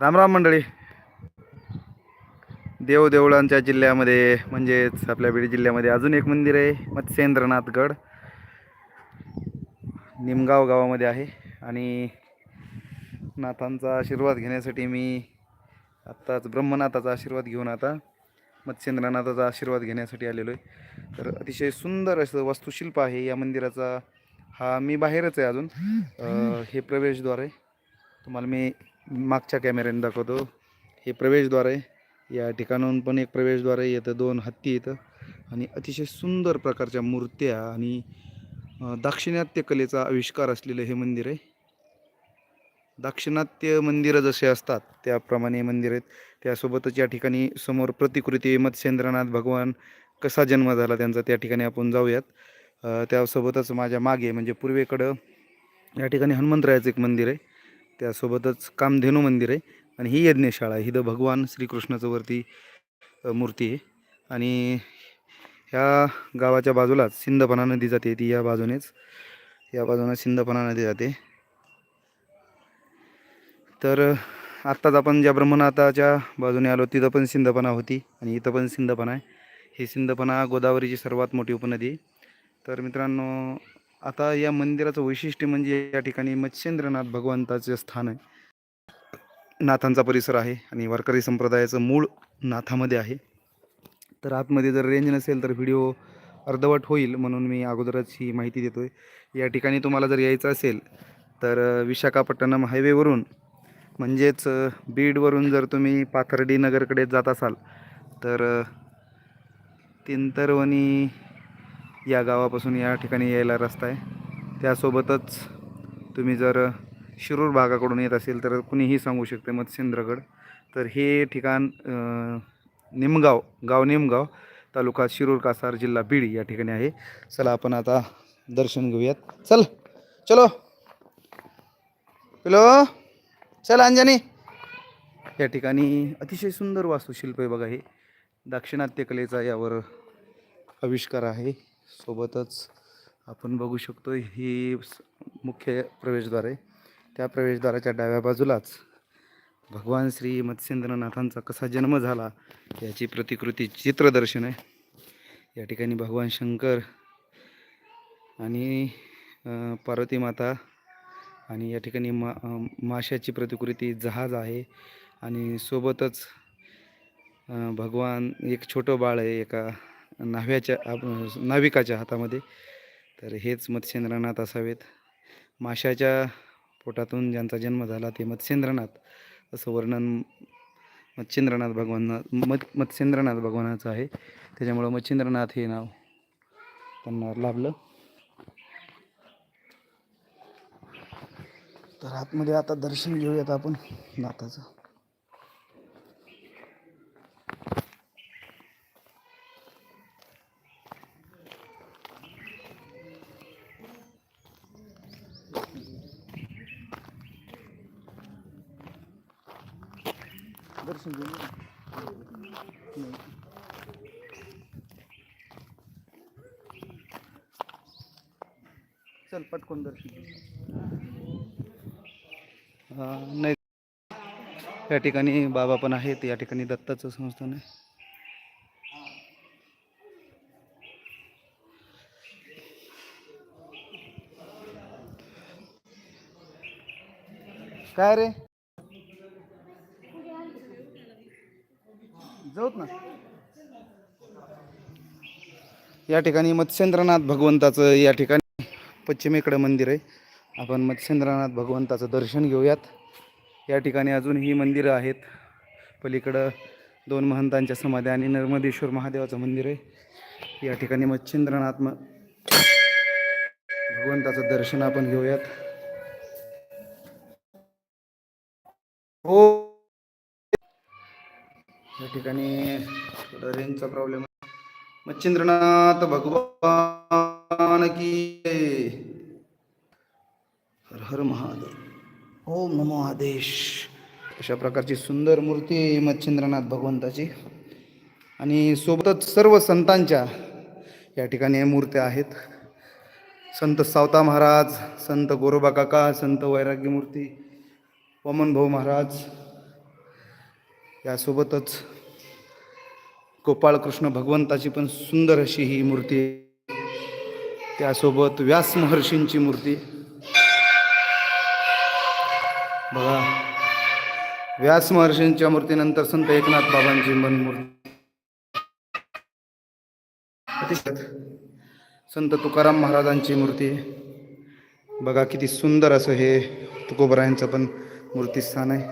रामराम मंडळी. देवदेवळांच्या जिल्ह्यामध्ये म्हणजेच आपल्या बीड जिल्ह्यामध्ये अजून एक मंदिर आहे मत्स्येंद्रनाथगड. निमगाव गावामध्ये आहे. आणि नाथांचा आशीर्वाद घेण्यासाठी मी आत्ताच ब्रह्मनाथाचा आशीर्वाद घेऊन आता मत्स्येंद्रनाथाचा आशीर्वाद घेण्यासाठी आलेलो आहे. तर अतिशय सुंदर असं वास्तुशिल्प आहे या मंदिराचा. हा मी बाहेरच आहे अजून. हे प्रवेशद्वार आहे. तुम्हाला मी मागच्या कॅमेऱ्याने दाखवतो. हे प्रवेशद्वार आहे. या ठिकाणाहून पण एक प्रवेशद्वार आहे. येतं दोन हत्ती येतं आणि अतिशय सुंदर प्रकारच्या मूर्त्या आणि दाक्षिणात्य कलेचा आविष्कार असलेलं हे मंदिर आहे. दाक्षिणात्य मंदिरं जसे असतात त्याप्रमाणे मंदिर आहेत. त्यासोबतच या ठिकाणी समोर प्रतिकृती मत्स्येंद्रनाथ भगवान कसा जन्म झाला त्यांचा त्या ठिकाणी आपण जाऊयात. त्यासोबतच माझ्या मागे म्हणजे पूर्वेकडं या ठिकाणी हनुमंतरायाचं एक मंदिर आहे. त्यासोबतच कामधेनू मंदिर आहे आणि ही यज्ञशाळा आहे. हिथं भगवान श्रीकृष्णाचं वरती मूर्ती आहे. आणि ह्या गावाच्या बाजूलाच सिंदपणा नदी जाते ती या बाजूनेच. या बाजूने सिंदपणा नदी जाते. तर आत्ताच आपण ज्या ब्रह्मनाथाच्या बाजूने आलो तिथं पण सिंधपणा होती आणि इथं पण सिंदपना आहे. ही सिंधपणा गोदावरीची सर्वात मोठी उपनदी आहे. तर मित्रांनो आता या मंदिराचं वैशिष्ट्य म्हणजे या ठिकाणी मत्स्येंद्रनाथ भगवंताचे स्थान आहे. नाथांचा परिसर आहे आणि वारकरी संप्रदायाचं मूळ नाथामध्ये आहे. तर आतमध्ये जर रेंज नसेल तर व्हिडिओ अर्धवट होईल म्हणून मी अगोदरच ही माहिती देतो आहे या ठिकाणी तुम्हाला जर यायचं असेल तर विशाखापट्टणम हायवेवरून म्हणजेच बीडवरून जर तुम्ही पाथर्डी नगरकडे जात असाल तर तिंतरवणी या गावापासून या ठिकाणी यायला रस्ता आहे. त्यासोबतच तुम्ही जर शिरूर भागाकडून येत असेल तर कुणीही सांगू शकते मत्स्येंद्रगड. तर हे ठिकाण निमगाव गाव निमगाव तालुका शिरूर कासार जिल्हा बीड या ठिकाणी आहे. चला आपण आता दर्शन घेऊयात. चल चलो. हॅलो चल अंजनी. या ठिकाणी अतिशय सुंदर वास्तुशिल्प आहे बघा हे. दाक्षिणात्य कलेचा यावर आविष्कार आहे. सोबतच आपण बघू शकतो ही स- मुख्य प्रवेशद्वार. आहे त्या प्रवेशद्वाराच्या डाव्या बाजूलाच भगवान श्री मत्स्येंद्रनाथांचा कसा जन्म झाला याची प्रतिकृती चित्रदर्शन आहे. या ठिकाणी भगवान शंकर आणि पार्वती माता आणि या ठिकाणी मा माशाची प्रतिकृती जहाज आहे आणि सोबतच भगवान एक छोटं बाळ आहे एका न्हाव्याच्या आप- नाविकाच्या हातामध्ये. तर हेच मत्स्येंद्रनाथ असावेत. माशाच्या पोटातून ज्यांचा जन्म झाला ते मत्स्येंद्रनाथ. असं वर्णन मच्छिंद्रनाथ भगवान मत मत्स्येंद्रनाथ भगवानाचं आहे. त्याच्यामुळं मच्छिंद्रनाथ हे नाव त्यांना लाभलं. तर आतमध्ये आता दर्शन घेऊयात आपण नाथाचं. दर्शन घेऊया चल पटकन दर्शन नाही. या ठिकाणी बाबा पण आहेत या ठिकाणी दत्ताचं संस्थान आहे. काय रे? या ठिकाणी मत्स्येंद्रनाथ भगवंताचं या ठिकाणी पश्चिमेकडं मंदिर आहे. आपण मत्स्येंद्रनाथ भगवंताचं दर्शन घेऊयात. या ठिकाणी अजूनही मंदिरं आहेत. पलीकडं दोन महंतांच्या समाधी आणि नर्मदेश्वर महादेवाचं मंदिर आहे. या ठिकाणी मच्छिंद्रनाथ म भगवंताचं दर्शन आपण घेऊयात. हो. या ठिकाणी रेंजचा प्रॉब्लेम मच्छिंद्रनाथ भगवान की. हर हर महादेव। ओम नमो आदेश। अशा प्रकारची सुंदर मूर्ती मच्छिंद्रनाथ भगवंताची. आणि सोबतच सर्व संतांच्या या ठिकाणी मूर्त्या आहेत. संत सावता महाराज संत गोरोबा काका संत वैराग्य मूर्ती वामन भाऊ महाराज. यासोबतच गोपाळकृष्ण भगवंताची पण सुंदर अशी ही मूर्ती त्यासोबत व्यास महर्षींची मूर्ती. बघा. व्यास महर्षींच्या मूर्तीनंतर संत एकनाथ बाबांची मन मूर्ती. संत तुकाराम महाराजांची मूर्ती. बघा किती सुंदर असं हे तुकोबरायांचं पण मूर्तीस्थान आहे.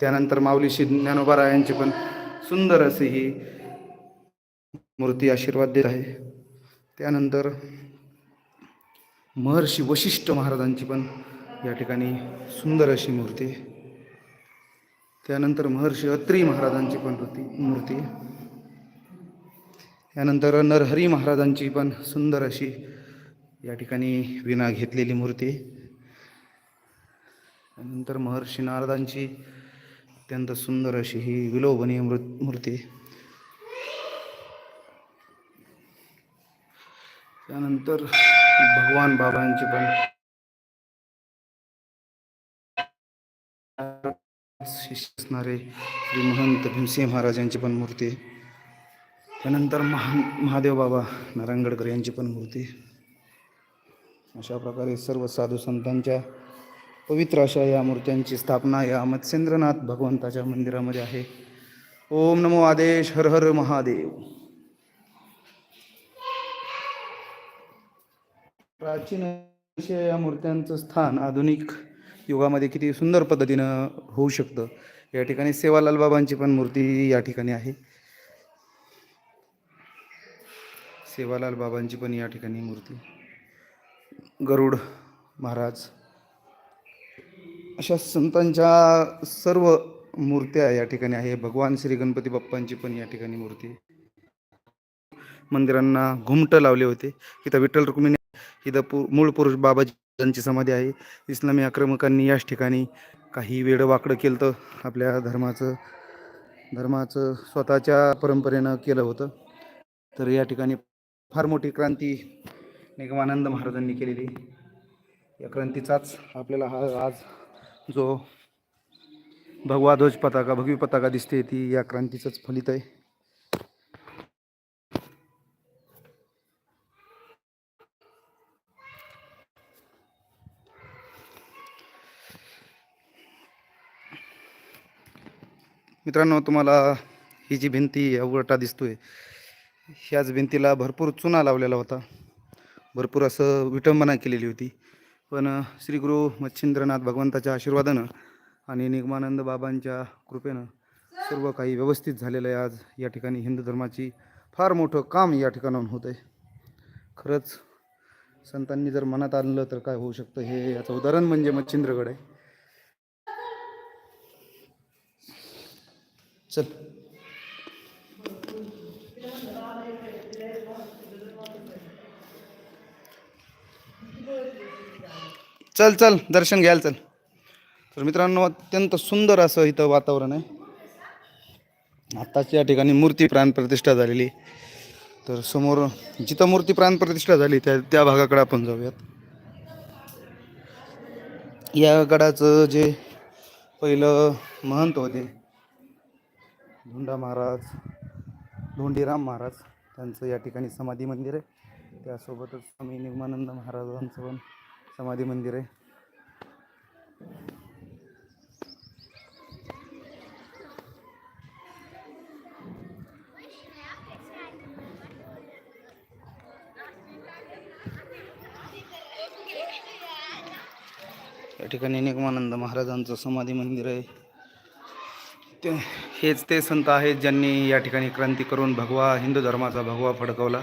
त्यानंतर माऊली श्री ज्ञानोबारायांची पण सुंदर अशी ही मूर्ती आशीर्वाद देत आहे. त्यानंतर महर्षी वशिष्ठ महाराजांची पण या ठिकाणी सुंदर अशी मूर्ती. त्यानंतर महर्षी अत्री महाराजांची पण मूर्ती मूर्ती. त्यानंतर नरहरी महाराजांची पण सुंदर अशी या ठिकाणी विना घेतलेली मूर्ती. त्यानंतर महर्षी नारदांची अत्यंत सुंदर अशी ही विलोभनीय मृ मूर्ती. त्यानंतर भगवान बाबांची पण शिष्य असणारे श्री महंत भीमसिंह महाराजांची पण मूर्ती आहे. त्यानंतर महा महादेव बाबा नारायणगडकर यांची पण मूर्ती अशा प्रकारे सर्व साधू संतांच्या पवित्र अशा या मूर्त्यांची स्थापना या मत्स्येंद्रनाथ भगवंताच्या मंदिरामध्ये आहे. ओम नमो आदेश हर हर महादेव. प्राचीन अशा या मूर्त्यांचं स्थान आधुनिक युगामध्ये किती सुंदर पद्धतीनं होऊ शकतं. या ठिकाणी सेवालाल बाबांची पण मूर्ती या ठिकाणी आहे. सेवालाल बाबांची पण या ठिकाणी मूर्ती. गरुड महाराज. अशा संतांच्या सर्व मूर्त्या या ठिकाणी आहे. भगवान श्री गणपती बाप्पांची पण या ठिकाणी मूर्ती. मंदिरांना घुमटं लावले होते. इथं विठ्ठल रुक्मिणी इथं पु मूळ पुरुष बाबाजींची समाधी आहे. इस्लामी आक्रमकांनी याच ठिकाणी काही वेडं वाकडं केलं तर आपल्या धर्माचं धर्माचं स्वतःच्या परंपरेनं केलं होतं. तर या ठिकाणी फार मोठी क्रांती निगमानंद महाराजांनी केलेली. या क्रांतीचाच आपल्याला हा आज जो भगवा ध्वज पताका भगवी पताका दिसते ती या क्रांतीचंच फलित आहे. मित्रांनो तुम्हाला ही जी भिंती अवघटा आहे ह्याच भिंतीला भरपूर चुना लावलेला होता. भरपूर असं विटंबना केलेली होती. पण श्री गुरु मच्छिंद्रनाथ भगवंताच्या आशीर्वादानं आणि निगमानंद बाबांच्या कृपेनं सर्व काही व्यवस्थित झालेलं आहे. आज या ठिकाणी हिंदू धर्माची फार मोठं काम या ठिकाणाहून होतं आहे. खरंच संतांनी जर मनात आणलं तर काय होऊ शकतं हे याचं उदाहरण म्हणजे मच्छिंद्रगड आहे. चल. चल चल दर्शन घ्यायला चल. तर मित्रांनो अत्यंत सुंदर असं इथं वातावरण आहे. आत्ताच या ठिकाणी मूर्ती प्राणप्रतिष्ठा झालेली. तर समोर जिथं मूर्ती प्राणप्रतिष्ठा झाली त्या त्या भागाकडे आपण जाऊयात. या गडाचं जे पहिलं महंत होते धोंडा महाराज धोंडीराम महाराज त्यांचं या ठिकाणी समाधी मंदिर आहे. त्यासोबतच स्वामी निगमानंद महाराजांचं पण समाधी मंदिर आहे. या ठिकाणी निगमानंद महाराजांचं समाधी मंदिर आहे. ते हेच ते संत आहेत ज्यांनी या ठिकाणी क्रांती करून भगवा हिंदू धर्माचा भगवा फडकवला.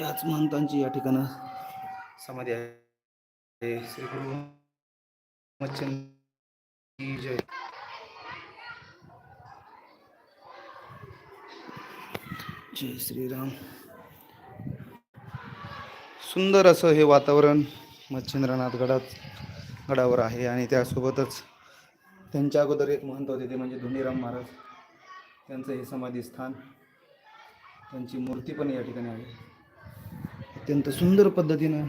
याच महंतांची या ठिकाणं समाधी आहे. श्री गुरु जय. जय श्रीराम. सुंदर असं हे वातावरण मच्छिंद्रनाथ गडात गडावर आहे आणि त्यासोबतच त्यांच्या अगोदर एक महंत होते ते म्हणजे धुनीराम महाराज त्यांचं हे समाधी स्थान त्यांची मूर्ती पण या ठिकाणी आहे. अत्यंत सुंदर पद्धतीनं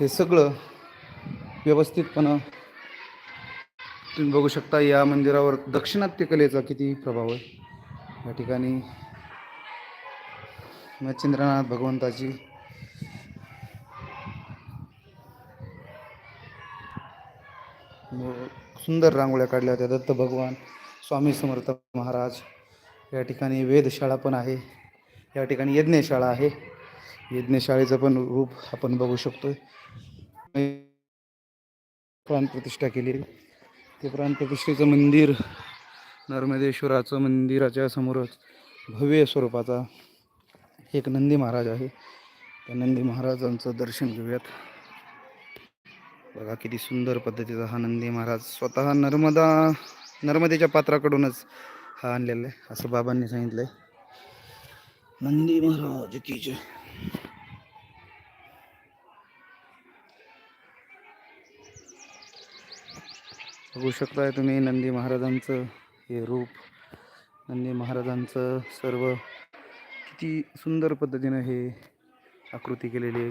हे सगळं व्यवस्थितपणं तुम्ही बघू शकता या मंदिरावर दक्षिणात्य कलेचा किती प्रभाव आहे. या ठिकाणी मच्छिंद्रनाथ भगवंताची सुंदर रांगोळ्या काढल्या होत्या. दत्त भगवान स्वामी समर्थ महाराज. या ठिकाणी वेधशाळा पण आहे. या ठिकाणी यज्ञशाळा आहे. यज्ञशाळेचं पण रूप आपण बघू शकतो प्राणप्रतिष्ठा केली. ते प्राणप्रतिष्ठेचं मंदिर नर्मदेश्वराचं मंदिराच्या समोरच भव्य स्वरूपाचा एक नंदी महाराज आहे. त्या नंदी महाराजांचं दर्शन घेऊयात. बघा किती सुंदर पद्धतीचा हा नंदी महाराज स्वतः नर्मदा नर्मदेच्या पात्राकडूनच हा आणलेला आहे असं बाबांनी सांगितलंय. नंदी महाराज की जय. बघू शकताय तुम्ही नंदी महाराजांचं हे रूप नंदी महाराजांचं सर्व किती सुंदर पद्धतीनं हे आकृती केलेली आहे.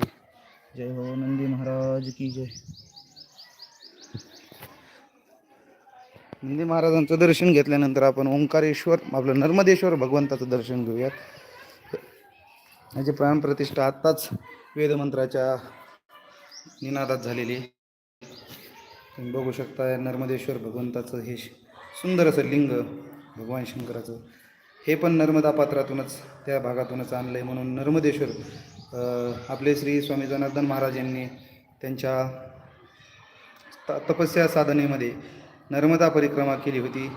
जय हो नंदी महाराज की जय. नंदी महाराजांचं दर्शन घेतल्यानंतर आपण ओंकारेश्वर आपलं नर्मदेश्वर भगवंताचं दर्शन घेऊयात. याची प्राणप्रतिष्ठा आत्ताच वेदमंत्राच्या निनादात झालेली तुम्ही बघू शकता नर्मदेश्वर भगवंताचं हे सुंदर असं लिंग भगवान शंकराचं. हे पण नर्मदा पात्रातूनच त्या भागातूनच आणलं आहे म्हणून नर्मदेश्वर आपले श्री स्वामी जनार्दन महाराज यांनी त्यांच्या त- तपस्या साधनेमध्ये नर्मदा परिक्रमा केली होती.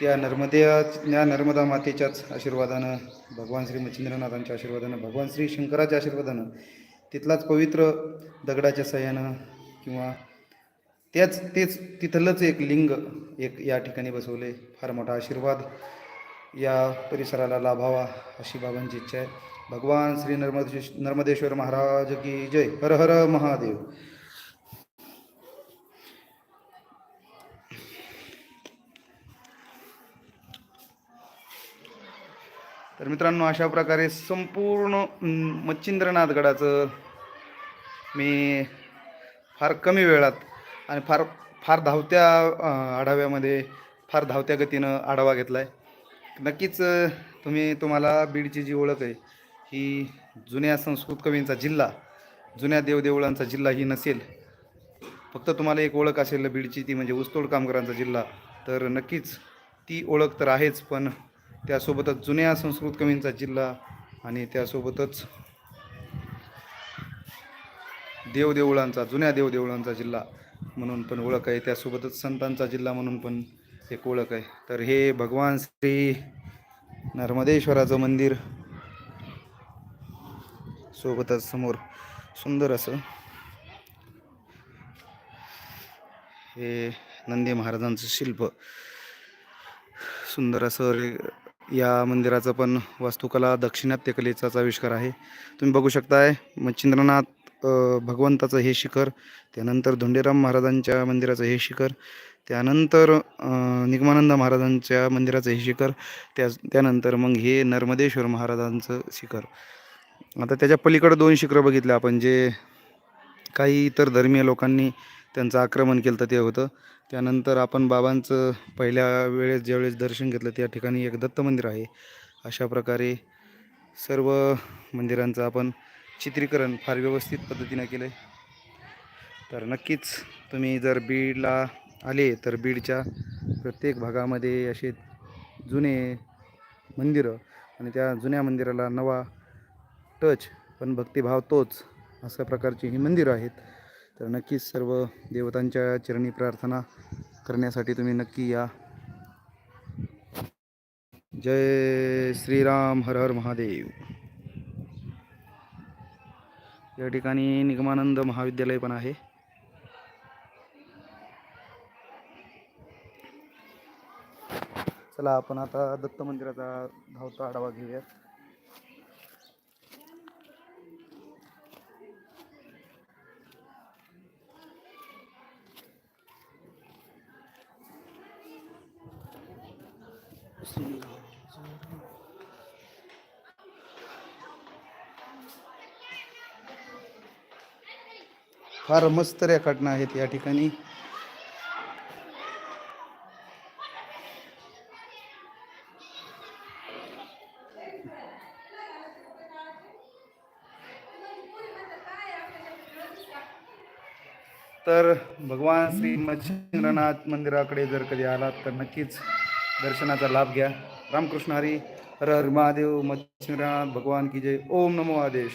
त्या नर्मद्या नर्मदा मातेच्याच आशीर्वादानं भगवान श्री मच्छिंद्रनाथांच्या आशीर्वादानं भगवान श्री शंकराच्या आशीर्वादानं तिथलाच पवित्र दगडाच्या सहाय्यानं किंवा त्याच तेच तिथलंच एक लिंग एक या ठिकाणी बसवले. फार मोठा आशीर्वाद या परिसराला लाभावा अशी बाबांची इच्छा आहे. भगवान श्री नर्मदेश नर्मदेश्वर महाराज की जय. हर हर महादेव. तर मित्रांनो अशा प्रकारे संपूर्ण मच्छिंद्रनाथ गडाचं मी फार कमी वेळात आणि फार फार धावत्या आढाव्यामध्ये फार धावत्या गतीनं आढावा घेतला आहे नक्कीच तुम्ही तुम्हाला बीडची जी ओळख आहे ही जुन्या संस्कृत कवींचा जिल्हा जुन्या देवदेवळांचा जिल्हा ही नसेल. फक्त तुम्हाला एक ओळख असेल बीडची ती म्हणजे ऊसतोड कामगारांचा जिल्हा. तर नक्कीच ती ओळख तर आहेच पण त्यासोबतच जुन्या संस्कृत कवींचा जिल्हा आणि त्यासोबतच देवदेवळांचा जुन्या देवदेवळांचा जिल्हा म्हणून पण ओळख आहे. त्यासोबतच संतांचा जिल्हा म्हणून पण एक ओळख आहे. तर हे भगवान श्री नर्मदेश्वराचं मंदिर सोबतच समोर सुंदर असं हे नंदी महाराजांचं शिल्प. सुंदर असं या मंदिराचं पण वास्तुकला दक्षिणात्य कलेचाच आविष्कार आहे. तुम्ही बघू शकताय मच्छिंद्रनाथ भगवंताचं हे शिखर त्यानंतर धोंडेराम महाराजांच्या मंदिराचं हे शिखर त्यानंतर निगमानंद महाराजांच्या मंदिराचं हे शिखर त्या त्यानंतर मग हे नर्मदेश्वर महाराजांचं शिखर. आता त्याच्या पलीकडं दोन शिखरं बघितलं आपण जे काही इतर धर्मीय लोकांनी त्यांचं आक्रमण केलं तर ते होतं. त्यानंतर आपण बाबांचं पहिल्या वेळेस ज्यावेळेस दर्शन घेतलं त्या ठिकाणी एक दत्त मंदिर आहे. अशा प्रकारे सर्व मंदिरांचं आपण चित्रीकरण फार व्यवस्थित पद्धतीनं केलं आहे तर नक्कीच तुम्ही जर बीडला आले तर बीडच्या प्रत्येक भागामध्ये असे जुने मंदिरं आणि त्या जुन्या मंदिराला नवा टच पण भक्तिभाव तोच अशा प्रकारची ही मंदिरं आहेत. तर नक्कीच सर्व देवतांच्या चरणी प्रार्थना करण्यासाठी तुम्ही नक्की या. जय श्रीराम हर हर महादेव. या ठिकाणी निगमानंद महाविद्यालय पण आहे. चला आपण आता दत्त मंदिराचा धावता आढावा घेऊया फार मस्त रेखाटणं आहेत या ठिकाणी. तर भगवान श्री मच्छिंद्रनाथ मंदिराकडे जर कधी आलात तर नक्कीच दर्शनाचा लाभ घ्या. रामकृष्ण हरी हर हर महादेव मच्छिंद्रनाथ भगवान की जय. ओम नमो आदेश.